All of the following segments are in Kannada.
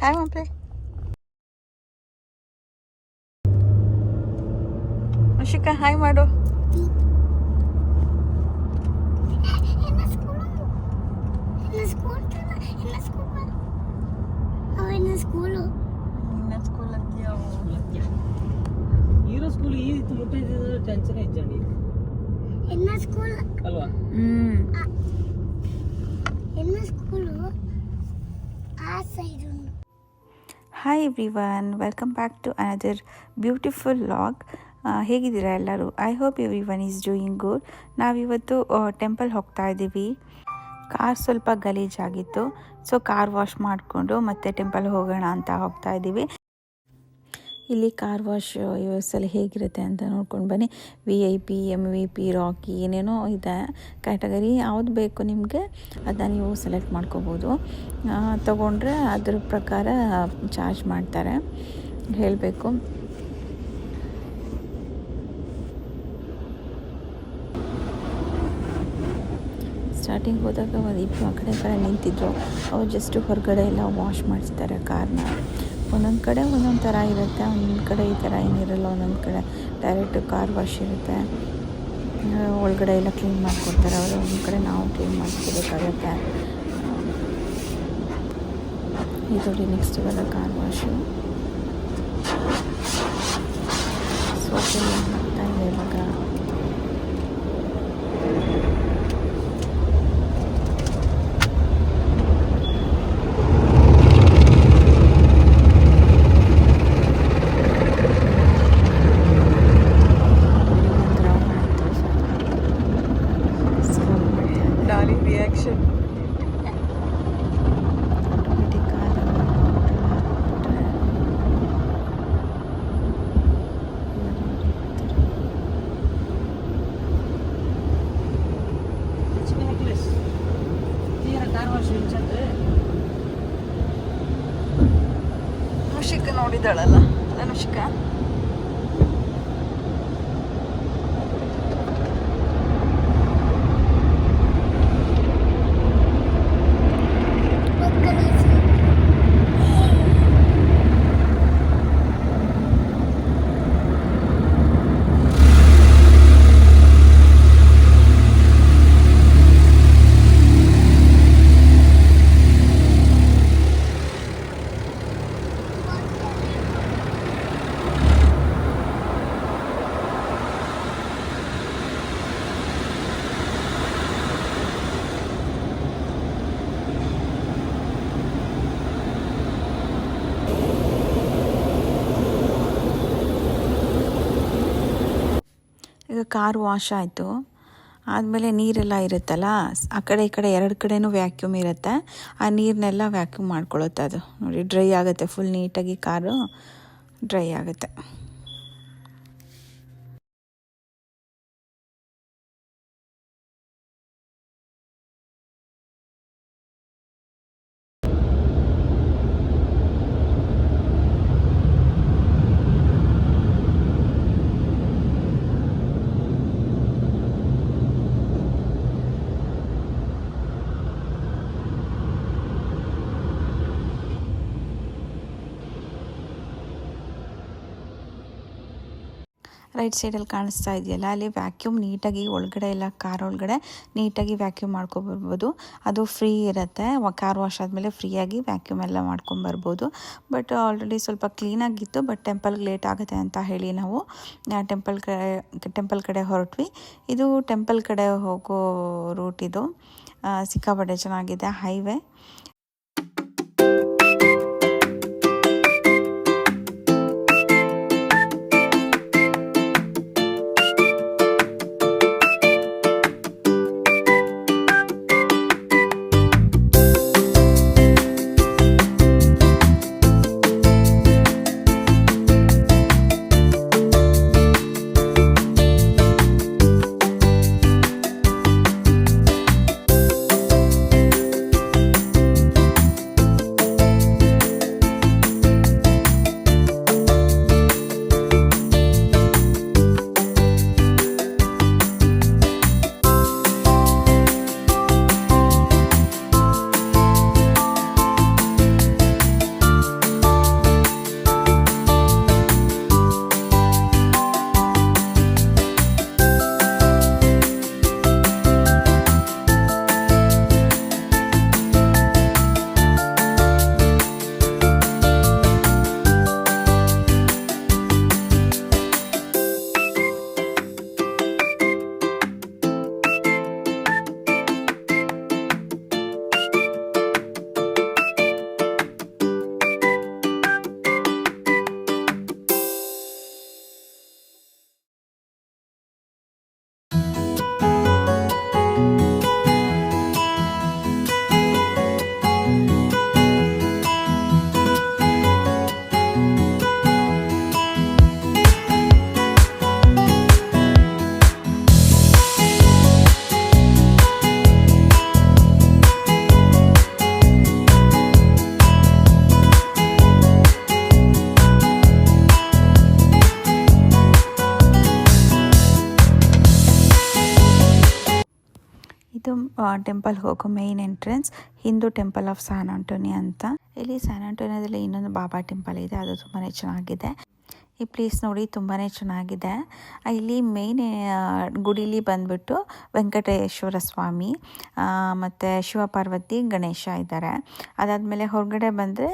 ಹಾಯ್ ಹಾಯ್ ಮಕ್ಕಳೇ ಮುಷಿಕ ಹಾಯ್ ಮಾಡು hennes skola. ಹೀರೋ ಸ್ಕೂಲ್ ಈ ಮುಟ್ಟಿದ್ರೆ ಟೆನ್ಷನ್ ಇದ್ದಾನೆ ಎಲ್ಲ ಸ್ಕೂಲ್ ಅಲ್ವಾ ಹ್ಮ್ Hennes skola. ಆ side hi everyone welcome back to another beautiful vlog ಹೇಗಿದ್ದೀರಾ ಎಲ್ಲರೂ? I hope everyone is doing good ನಾವಿವತ್ತು ಟೆಂಪಲ್ ಹೋಗ್ತಾ ಇದ್ದೀವಿ. ಕಾರ್ ಸ್ವಲ್ಪ ಗಲೀಜಾಗಿತ್ತು. ಸೊ ಕಾರ್ ವಾಶ್ ಮಾಡಿಕೊಂಡು ಮತ್ತೆ ಟೆಂಪಲ್ ಹೋಗೋಣ ಅಂತ ಹೋಗ್ತಾ ಇದ್ದೀವಿ. ಇಲ್ಲಿ ಕಾರ್ ವಾಶ್ ವ್ಯವಸ್ಥೆ ಹೇಗಿರುತ್ತೆ ಅಂತ ನೋಡ್ಕೊಂಡು ಬನ್ನಿ. V I P M V P rakhi ಏನೇನೋ ಇದೆ ಕ್ಯಾಟಗರಿ. ಯಾವ್ದು ಬೇಕು ನಿಮಗೆ ಅದನ್ನ ನೀವು ಸೆಲೆಕ್ಟ್ ಮಾಡ್ಕೋಬೋದು. ತೊಗೊಂಡ್ರೆ ಅದ್ರ ಪ್ರಕಾರ ಚಾರ್ಜ್ ಮಾಡ್ತಾರೆ. ಹೇಳಬೇಕು. ಸ್ಟಾರ್ಟಿಂಗ್ ಹೋದಾಗ ಒಂದು ಇಬ್ಬರು ಆ ಕಡೆ ಕಡೆ ನಿಂತಿದ್ರು. ಅವ್ರು ಜಸ್ಟ್ ಹೊರಗಡೆ ಎಲ್ಲ ವಾಶ್ ಮಾಡಿಸ್ತಾರೆ ಕಾರ್ನ ಒಂದೊಂದು ಕಡೆ ಒಂದೊಂದು ಥರ ಇರುತ್ತೆ, ಒಂದೊಂದು ಕಡೆ ಈ ಥರ ಏನಿರಲ್ಲ ಒಂದೊಂದು ಕಡೆ ಡೈರೆಕ್ಟ್ ಕಾರ್ ವಾಶ್ ಇರುತ್ತೆ. ಒಳಗಡೆ ಎಲ್ಲ ಕ್ಲೀನ್ ಮಾಡಿಕೊಡ್ತಾರೆ ಅವರು ಒಂದು ಕಡೆ ನಾವು ಕ್ಲೀನ್ ಮಾಡಿಸ್ಕೋಬೇಕಾಗತ್ತೆ ಇದು ನೆಕ್ಸ್ಟ್ ಇವಾಗ ಕಾರ್ ವಾಶು ಸೋಪ್ ಹಾಕ್ತಾ ಇದೆ ಇವಾಗ ಒಂದು ರೌಂಡ್ ಆಯಿತು ಸ್ಕ್ರಬ್ ಮಾಡ್ತಾ ಇದ್ದಾರೆ ಡಾಲಿ ರಿಯಾಕ್ಷನ್ ಆಟೋಮೆಟಿಕ್ ಕಾರ್ ಹಾಕ್ಬಿಟ್ರೆ ನೆಕ್ಲೆಸ್ ತೀರ ಕಾರ್ ವಾಶ್ ಇನ್ಸತ್ತೆ ಮುಷಿಕ ನೋಡಿದಾಳಲ್ಲ ಅಲ್ಲ ಈಗ ಕಾರ್ ವಾಶ್ ಆಯಿತು. ಆದಮೇಲೆ ನೀರೆಲ್ಲ ಇರುತ್ತಲ್ಲ, ಆ ಕಡೆ ಈ ಕಡೆ ಎರಡು ಕಡೆನೂ ವ್ಯಾಕ್ಯೂಮ್ ಇರುತ್ತೆ. ಆ ನೀರನ್ನೆಲ್ಲ ವ್ಯಾಕ್ಯೂಮ್ ಮಾಡ್ಕೊಳುತ್ತೆ ಅದು. ನೋಡಿ ಡ್ರೈ ಆಗುತ್ತೆ ಫುಲ್ ನೀಟಾಗಿ ಕಾರು ಡ್ರೈ ಆಗುತ್ತೆ. ರೈಟ್ ಸೈಡಲ್ಲಿ ಕಾಣಿಸ್ತಾ ಇದೆಯಲ್ಲ, ಅಲ್ಲಿ ವ್ಯಾಕ್ಯೂಮ್ ನೀಟಾಗಿ ಒಳಗಡೆ ಎಲ್ಲ ಕಾರ್ ಒಳಗಡೆ ನೀಟಾಗಿ ವ್ಯಾಕ್ಯೂಮ್ ಮಾಡ್ಕೊಬರ್ಬೋದು. ಅದು ಫ್ರೀ ಇರುತ್ತೆ ಕಾರ್ ವಾಶ್ ಆದಮೇಲೆ ಫ್ರೀಯಾಗಿ ವ್ಯಾಕ್ಯೂಮ್ ಎಲ್ಲ ಮಾಡ್ಕೊಂಬರ್ಬೋದು. ಬಟ್ ಆಲ್ರೆಡಿ ಸ್ವಲ್ಪ ಕ್ಲೀನಾಗಿತ್ತು ಬಟ್ ಟೆಂಪಲ್ಗೆ ಲೇಟ್ ಆಗುತ್ತೆ ಅಂತ ಹೇಳಿ ನಾವು ಟೆಂಪಲ್ ಕಡೆ ಟೆಂಪಲ್ ಕಡೆ ಹೊರಟ್ವಿ. ಇದು ಟೆಂಪಲ್ ಕಡೆ ಹೋಗೋ ರೂಟ್ ಇದು. ಸಿಕ್ಕಾಪಟ್ಟೆ ಚೆನ್ನಾಗಿದೆ ಹೈವೇ ಇದು ಟೆಂಪಲ್ ಹೋಗೋ main entrance Hindu temple of San Antonio ಅಂತ. ಇಲ್ಲಿ ಸ್ಯಾನ್ ಆಂಟೋನಿಯಾದಲ್ಲಿ ಇನ್ನೊಂದು ಬಾಬಾ ಟೆಂಪಲ್ ಇದೆ, ಅದು ತುಂಬಾ ಚೆನ್ನಾಗಿದೆ. ಈ ಪ್ಲೇಸ್ ನೋಡಿ ತುಂಬಾ ಚೆನ್ನಾಗಿದೆ. ಇಲ್ಲಿ ಮೇಯ್ನ್ ಗುಡಿಲಿ ಬಂದ್ಬಿಟ್ಟು ವೆಂಕಟೇಶ್ವರ ಸ್ವಾಮಿ ಮತ್ತು ಶಿವಪಾರ್ವತಿ, ಗಣೇಶ ಇದ್ದಾರೆ. ಅದಾದಮೇಲೆ ಹೊರಗಡೆ ಬಂದರೆ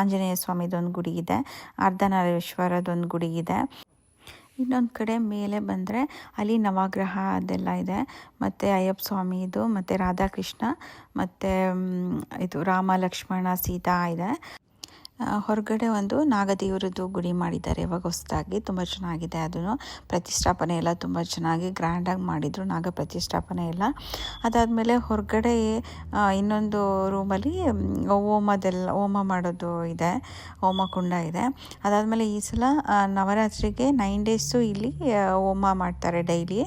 ಆಂಜನೇಯ ಸ್ವಾಮಿದೊಂದು ಗುಡಿ ಇದೆ, ಅರ್ಧನಾರೇಶ್ವರದೊಂದು ಗುಡಿ ಇದೆ. ಇನ್ನೊಂದು ಕಡೆ ಮೇಲೆ ಬಂದರೆ ಅಲ್ಲಿ ನವಗ್ರಹ ಅದೆಲ್ಲ ಇದೆ. ಮತ್ತು ಅಯ್ಯಪ್ಪ ಸ್ವಾಮಿದು ಮತ್ತು ರಾಧಾಕೃಷ್ಣ, ಮತ್ತು ಇದು ರಾಮ, ಲಕ್ಷ್ಮಣ, ಸೀತಾ ಇದೆ. ಹೊರಗಡೆ ಒಂದು ನಾಗದೇವರದ್ದು ಗುಡಿ ಮಾಡಿದ್ದಾರೆ. ಇವಾಗ ಹೊಸದಾಗಿ ತುಂಬ ಚೆನ್ನಾಗಿದೆ ಅದನ್ನು. ಪ್ರತಿಷ್ಠಾಪನೆ ಎಲ್ಲ ತುಂಬ ಚೆನ್ನಾಗಿ ಗ್ರ್ಯಾಂಡಾಗಿ ಮಾಡಿದರು ನಾಗ ಪ್ರತಿಷ್ಠಾಪನೆ ಎಲ್ಲ. ಅದಾದಮೇಲೆ ಹೊರಗಡೆ ಇನ್ನೊಂದು ರೂಮಲ್ಲಿ ಹೋಮದೆಲ್ಲ, ಹೋಮ ಮಾಡೋದು ಇದೆ, ಹೋಮ ಕುಂಡ ಇದೆ. ಅದಾದಮೇಲೆ ಈ ಸಲ ನವರಾತ್ರಿಗೆ ನೈನ್ ಡೇಸು ಇಲ್ಲಿ ಹೋಮ ಮಾಡ್ತಾರೆ ಡೈಲಿ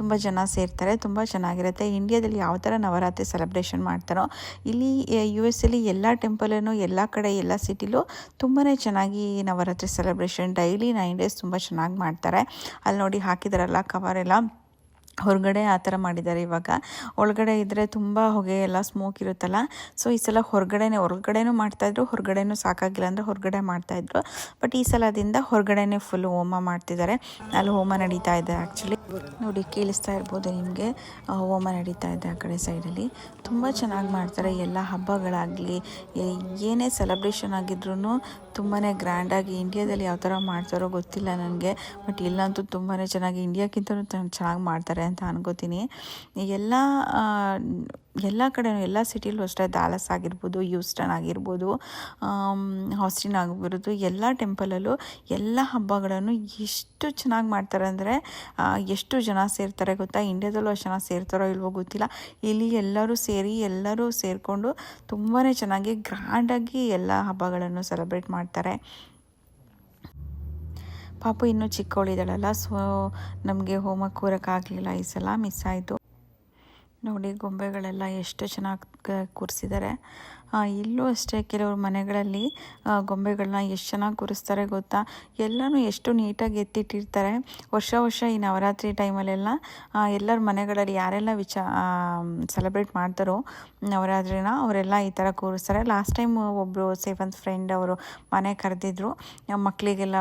ತುಂಬ ಜನ ಸೇರ್ತಾರೆ, ತುಂಬ ಚೆನ್ನಾಗಿರುತ್ತೆ. ಇಂಡಿಯಾದಲ್ಲಿ ಯಾವ ಥರ ನವರಾತ್ರಿ ಸೆಲೆಬ್ರೇಷನ್ ಮಾಡ್ತಾರೋ, ಇಲ್ಲಿ ಯು ಎಸ್ ಎಲ್ಲಿ ಎಲ್ಲ ಟೆಂಪಲನ್ನು ಎಲ್ಲ ಕಡೆ, ಎಲ್ಲ ಸಿಟಿಲೂ ತುಂಬಾ ಚೆನ್ನಾಗಿ Navaratri celebration daily nine days ತುಂಬ ಚೆನ್ನಾಗಿ ಮಾಡ್ತಾರೆ. ಅಲ್ಲಿ ನೋಡಿ ಹಾಕಿದಾರಲ್ಲ ಕವರ್ ಎಲ್ಲ. ಹೊರಗಡೆ ಆ ಥರ ಮಾಡಿದ್ದಾರೆ ಇವಾಗ. ಒಳಗಡೆ ಇದ್ದರೆ ತುಂಬ ಹೊಗೆ, ಎಲ್ಲ ಸ್ಮೋಕ್ ಇರುತ್ತಲ್ಲ? ಸೊ ಈ ಸಲ ಹೊರಗಡೆನೇ ಹೊರಗಡೆನೂ ಮಾಡ್ತಾಯಿದ್ರು ಹೊರಗಡೆನೂ ಸಾಕಾಗಿಲ್ಲ ಅಂದರೆ ಹೊರಗಡೆ ಮಾಡ್ತಾಯಿದ್ರು ಬಟ್ ಈ ಸಲದಿಂದ ಹೊರಗಡೆನೇ ಫುಲ್ ಹೋಮ ಮಾಡ್ತಿದ್ದಾರೆ. ಅಲ್ಲಿ ಹೋಮ ನಡೀತಾ ಇದೆ ಆ್ಯಕ್ಚುಲಿ ನೋಡಿ, ಕೇಳಿಸ್ತಾ ಇರ್ಬೋದು ನಿಮಗೆ. ಹೋಮ ನಡೀತಾ ಇದೆ ಆ ಕಡೆ ಸೈಡಲ್ಲಿ ತುಂಬ ಚೆನ್ನಾಗಿ ಮಾಡ್ತಾರೆ. ಎಲ್ಲ ಹಬ್ಬಗಳಾಗಲಿ ಏನೇ ಸೆಲೆಬ್ರೇಷನ್ ಆಗಿದ್ರೂ ತುಂಬಾ ಗ್ರ್ಯಾಂಡಾಗಿ ಇಂಡಿಯಾದಲ್ಲಿ ಯಾವ ಥರ ಮಾಡ್ತಾರೋ ಗೊತ್ತಿಲ್ಲ ನನಗೆ. ಬಟ್ ಇಲ್ಲಂತೂ ತುಂಬಾ ಚೆನ್ನಾಗಿ ಇಂಡಿಯಾಕ್ಕಿಂತಲೂ ಚೆನ್ನಾಗಿ ಮಾಡ್ತಾರೆ ಅಂತ ಅನ್ಕೋತೀನಿ. ಎಲ್ಲ ಎಲ್ಲ ಕಡೆ ಎಲ್ಲ ಸಿಟಿಲೂ ಅಷ್ಟೇ, ದಾಲಸ್ ಆಗಿರ್ಬೋದು ಯೂಸ್ಟನ್ ಆಗಿರ್ಬೋದು ಹಾಸ್ಟಿನ್ ಆಗಿರ್ಬೋದು, ಎಲ್ಲ ಟೆಂಪಲಲ್ಲೂ ಎಲ್ಲ ಹಬ್ಬಗಳನ್ನು ಎಷ್ಟು ಚೆನ್ನಾಗಿ ಮಾಡ್ತಾರೆ ಅಂದರೆ ಎಷ್ಟು ಜನ ಸೇರ್ತಾರೆ ಗೊತ್ತಾ? ಇಂಡಿಯಾದಲ್ಲೂ ಅಷ್ಟು ಜನ ಸೇರ್ತಾರೋ ಇಲ್ವೋ ಗೊತ್ತಿಲ್ಲ. ಇಲ್ಲಿ ಎಲ್ಲರೂ ಸೇರಿ, ಎಲ್ಲರೂ ಸೇರಿಕೊಂಡು ತುಂಬಾ ಚೆನ್ನಾಗಿ ಗ್ರ್ಯಾಂಡಾಗಿ ಎಲ್ಲ ಹಬ್ಬಗಳನ್ನು ಸೆಲೆಬ್ರೇಟ್ ಮಾಡ್ತಾರೆ. ಪಾಪು ಇನ್ನೂ ಚಿಕ್ಕವಳಿದ್ದಾಳಲ್ಲ, ಸೊ ನಮಗೆ ಹೋಮಕ್ಕೆ ಕೂರಕ್ಕಾಗಲಿಲ್ಲ ಈ ಸಲ ಮಿಸ್ ಆಯಿತು. ನೋಡಿ ಗೊಂಬೆಗಳೆಲ್ಲ ಎಷ್ಟು ಚೆನ್ನಾಗಿ ಕೂರಿಸಿದ್ದಾರೆ ಇಲ್ಲೂ ಅಷ್ಟೇ ಕೆಲವ್ರ ಮನೆಗಳಲ್ಲಿ ಗೊಂಬೆಗಳನ್ನ ಎಷ್ಟು ಚೆನ್ನಾಗಿ ಕೂರಿಸ್ತಾರೆ ಗೊತ್ತಾ? ಎಲ್ಲನೂ ಎಷ್ಟು ನೀಟಾಗಿ ಎತ್ತಿಟ್ಟಿರ್ತಾರೆ. ವರ್ಷ ವರ್ಷ ಈ ನವರಾತ್ರಿ ಟೈಮಲ್ಲೆಲ್ಲ ಎಲ್ಲರ ಮನೆಗಳಲ್ಲಿ ಯಾರೆಲ್ಲ ವಿಚ ಸೆಲೆಬ್ರೇಟ್ ಮಾಡ್ತಾರೋ, ನವರಾತ್ರಿನ ಅವರೆಲ್ಲ ಈ ಥರ ಕೂರಿಸ್ತಾರೆ. ಲಾಸ್ಟ್ ಟೈಮ್ ಒಬ್ಬರು ಸೇಫನ್ಸ್ ಫ್ರೆಂಡ್ ಅವರು ಮನೆ ಕರೆದಿದ್ರು. ಮಕ್ಕಳಿಗೆಲ್ಲ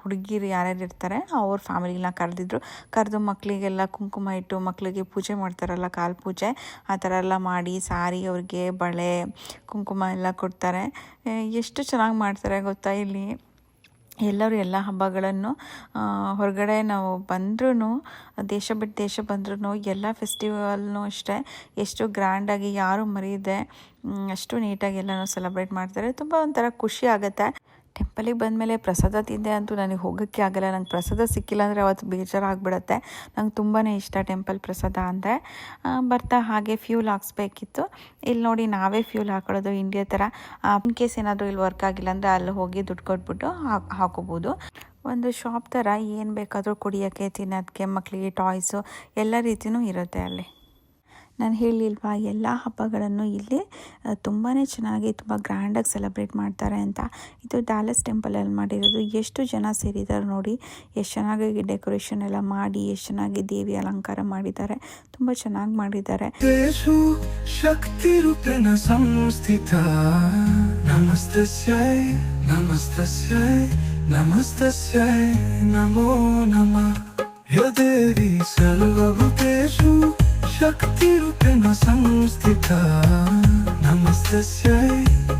ಹುಡುಗಿರು ಯಾರ್ಯಾರು ಇರ್ತಾರೆ, ಅವ್ರ ಫ್ಯಾಮಿಲಿನ ಕರೆದಿದ್ರು. ಕರೆದು ಮಕ್ಕಳಿಗೆಲ್ಲ ಕುಂಕುಮ ಇಟ್ಟು ಮಕ್ಕಳಿಗೆ ಪೂಜೆ ಮಾಡ್ತಾರಲ್ಲ ಕಾಲು ಪೂಜೆ, ಆ ಥರ ಎಲ್ಲ ಮಾಡಿ, ಸಾರಿ ಅವ್ರಿಗೆ ಬಳೆ ಕುಂಕುಮ ಎಲ್ಲ ಕೊಡ್ತಾರೆ. ಎಷ್ಟು ಚೆನ್ನಾಗಿ ಮಾಡ್ತಾರೆ ಗೊತ್ತಾ ಇಲ್ಲಿ? ಎಲ್ಲರೂ ಎಲ್ಲ ಹಬ್ಬಗಳನ್ನು ಹೊರಗಡೆ ನಾವು ಬಂದ್ರೂ ದೇಶ ಬಿಟ್ಟು ದೇಶ ಬಂದ್ರೂ ಎಲ್ಲ ಫೆಸ್ಟಿವಲ್ನೂ ಅಷ್ಟೇ. ಎಷ್ಟು ಗ್ರ್ಯಾಂಡಾಗಿ ಯಾರು ಮರೆಯದೆ ಮ್, ಅಷ್ಟು ನೀಟಾಗಿ ಎಲ್ಲನೂ ಸೆಲೆಬ್ರೇಟ್ ಮಾಡ್ತಾರೆ. ತುಂಬ ಒಂಥರ ಖುಷಿ ಆಗುತ್ತೆ. ಟೆಂಪಲಿಗೆ ಬಂದಮೇಲೆ ಪ್ರಸಾದ ತಿಂದೆ ಅಂತೂ ನನಗೆ ಹೋಗೋಕ್ಕೆ ಆಗಲ್ಲ. ನಂಗೆ ಪ್ರಸಾದ ಸಿಕ್ಕಿಲ್ಲ ಅಂದರೆ ಅವತ್ತು ಬೇಜಾರಾಗ್ಬಿಡುತ್ತೆ. ನಂಗೆ ತುಂಬಾ ಇಷ್ಟ ಟೆಂಪಲ್ ಪ್ರಸಾದ ಅಂದರೆ. ಬರ್ತಾ ಹಾಗೆ ಫ್ಯೂಲ್ ಹಾಕ್ಸ್ಬೇಕಿತ್ತು. ಇಲ್ಲಿ ನೋಡಿ ನಾವೇ ಫ್ಯೂಲ್ ಹಾಕೊಳ್ಳೋದು ಇಂಡಿಯಾ ಥರ. ಇನ್ ಕೇಸ್ ಏನಾದರೂ ಇಲ್ಲಿ ವರ್ಕ್ ಆಗಿಲ್ಲ ಅಂದರೆ ಅಲ್ಲಿ ಹೋಗಿ ದುಡ್ಡು ಕೊಟ್ಬಿಟ್ಟು ಹಾಕ್, ಹಾಕೋಬೋದು. ಒಂದು ಶಾಪ್ ಥರ ಏನು ಬೇಕಾದರೂ ಕುಡಿಯೋಕ್ಕೆ, ತಿನ್ನೋದಕ್ಕೆ ಮಕ್ಕಳಿಗೆ ಟಾಯ್ಸು ಎಲ್ಲ ರೀತಿಯೂ ಇರುತ್ತೆ ಅಲ್ಲಿ. ನಾನು ಹೇಳಿಲ್ವಾ, ಎಲ್ಲ ಹಬ್ಬಗಳನ್ನು ಇಲ್ಲಿ ತುಂಬಾ ಚೆನ್ನಾಗಿ ತುಂಬ ಗ್ರ್ಯಾಂಡಾಗಿ ಸೆಲೆಬ್ರೇಟ್ ಮಾಡ್ತಾರೆ ಅಂತ. ಇದು ಡ್ಯಾಲಸ್ ಟೆಂಪಲಲ್ಲಿ ಮಾಡಿರೋದು. ಎಷ್ಟು ಜನ ಸೇರಿದ್ದಾರೆ ನೋಡಿ, ಎಷ್ಟು ಚೆನ್ನಾಗಿ ಡೆಕೋರೇಷನ್ ಎಲ್ಲ ಮಾಡಿ, ಎಷ್ಟು ಚೆನ್ನಾಗಿ ದೇವಿ ಅಲಂಕಾರ ಮಾಡಿದ್ದಾರೆ. ತುಂಬ ಚೆನ್ನಾಗಿ ಮಾಡಿದ್ದಾರೆ. ಶಕ್ತಿ ನಮೋ ನಮ. ಶಕ್ತಿರೂಪೇಣ ಸಂಸ್ಥಿತ ನಮಸ್ತಸ್ಯೈ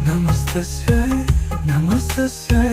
ನಮಸ್ತಸ್ಯೈ ನಮಸ್ತಸ್ಯೈ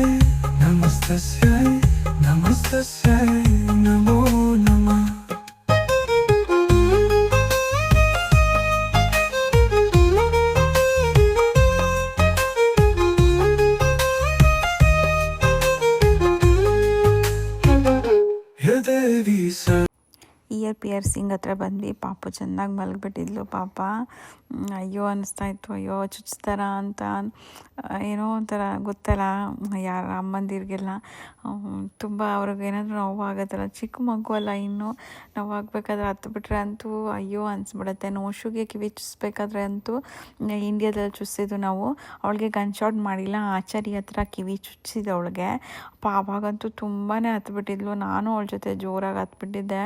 Ear piercing ಹತ್ರ ಬಂದ್ವಿ. ಪಾಪು ಚೆನ್ನಾಗಿ ಮಲಗಿಬಿಟ್ಟಿದ್ಲು. ಪಾಪ ಅಯ್ಯೋ ಅನ್ನಿಸ್ತಾ ಇತ್ತು. ಅಯ್ಯೋ, ಚುಚ್ತಾರ ಅಂತ ಏನೋ ಒಂಥರ ಗೊತ್ತಲ್ಲ. ಯಾರ ಅಮ್ಮಂದಿರಿಗೆಲ್ಲ ತುಂಬ ಅವ್ರಿಗೆ ಏನಾದರೂ ನೋವಾಗುತ್ತಲ್ಲ. ಚಿಕ್ಕ ಮಗು ಅಲ್ಲ ಇನ್ನು. ನೋವಾಗಬೇಕಾದ್ರೆ ಹತ್ತು ಬಿಟ್ರೆ ಅಂತೂ ಅಯ್ಯೋ ಅನಿಸ್ಬಿಡತ್ತೆ. ನೋಶುಗೆ ಕಿವಿ ಚುಸ್ಬೇಕಾದ್ರೆ ಅಂತೂ ಇಂಡಿಯಾದಲ್ಲಿ ಚುಚ್ಚಿದ್ದು ನಾವು. ಅವಳಿಗೆ ಗನ್ ಶಾಟ್ ಮಾಡಿಲ್ಲ. ಆಚಾರಿ ಹತ್ರ ಕಿವಿ ಚುಚ್ಚಿದೆ ಅವಳಿಗೆ ಅಪ್ಪ ಅವಾಗಂತೂ ತುಂಬಾ ಹತ್ಬಿಟ್ಟಿದ್ಲು ನಾನು ಅವಳ ಜೊತೆ ಜೋರಾಗಿ ಹತ್ಬಿಟ್ಟಿದ್ದೆ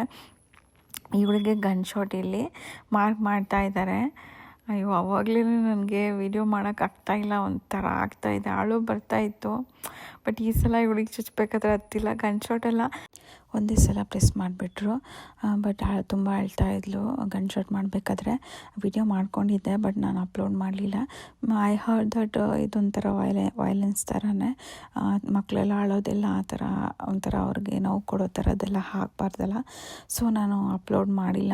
ಇವಳಿಗೆ ಗನ್ ಶಾಟ್ ಇಲ್ಲಿ ಮಾರ್ಕ್ ಮಾಡ್ತಾ ಇದ್ದಾರೆ ಅಯ್ಯೋ ಅವಾಗಲೇ ನನಗೆ ವಿಡಿಯೋ ಮಾಡೋಕ್ಕಾಗ್ತಾಯಿಲ್ಲ ಒಂಥರ ಆಗ್ತಾಯಿದೆ ಆಳು ಬರ್ತಾಯಿತ್ತು ಬಟ್ ಈ ಸಲ ಇವಳಿಗೆ ಚುಚ್ಚಬೇಕಾದ್ರೆ ಹತ್ತಿಲ್ಲ ಗನ್ ಶಾಟ್ ಎಲ್ಲ. ಒಂದೇ ಸಲ ಪ್ರೆಸ್ ಮಾಡಿಬಿಟ್ರು. ಬಟ್ ತುಂಬ ಅಳ್ತಾ ಇದ್ಲು ಗನ್ ಶಾಟ್ ಮಾಡಬೇಕಾದ್ರೆ. ವಿಡಿಯೋ ಮಾಡ್ಕೊಂಡಿದ್ದೆ ಬಟ್ ನಾನು ಅಪ್ಲೋಡ್ ಮಾಡಲಿಲ್ಲ. ಐ ಹರ್ಡ್ ದಟ್ ಇದೊಂಥರ ವೈಲೆ ವೈಲೆನ್ಸ್ ಥರನೇ ಮಕ್ಕಳೆಲ್ಲ ಅಳೋದೆಲ್ಲ ಆ ಥರ, ಒಂಥರ ಅವ್ರಿಗೆ ನೋವು ಕೊಡೋ ಥರದ್ದೆಲ್ಲ ಹಾಕಬಾರ್ದಲ್ಲ. ಸೊ ನಾನು ಅಪ್ಲೋಡ್ ಮಾಡಿಲ್ಲ.